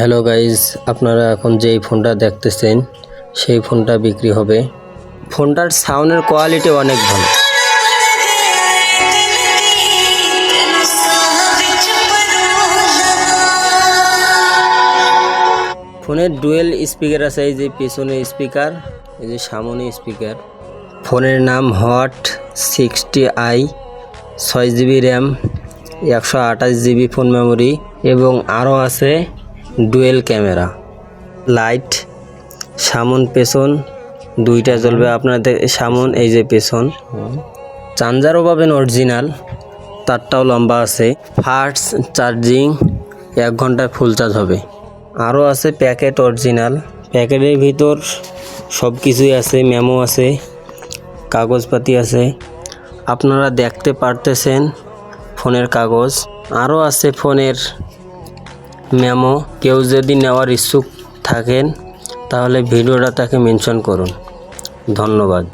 Hello guys আপনারা এখন যেই ফোনটা দেখতেছেন, সেই ফোনটা বিক্রি হবে। ফোনটার সাউন্ডের কোয়ালিটি অনেক ভালো। ফোনের ডুয়েল স্পিকার আছে, এই যে পিছনে স্পিকার, এই যে সামনে স্পিকার। ফোনের নাম হট সিক্সটি আই, ছয় জিবি র্যাম, একশো আঠাশ জিবি ফোন মেমোরি, এবং আরও আছে ডুয়েল ক্যামেরা, লাইট, সামন, পেছন, দুইটা জ্বলবে আপনাদের সামন, এই যে পেছন। চার্জারও পাবেন অরিজিনাল, তারটাও লম্বা আছে। ফাস্ট চার্জিং, এক ঘন্টায় ফুল চার্জ হবে। আরও আছে প্যাকেট অরিজিনাল, প্যাকেটের ভিতর সব কিছুই আছে, মেমো আছে, কাগজপাতি আছে। আপনারা দেখতে পারতেছেন ফোনের কাগজ। আরও আছে ফোনের মেমো কেউ যদি নেওয়ার ইচ্ছুক থাকেন তাহলে ভিডিওটা তাকে মেনশন করুন। ধন্যবাদ।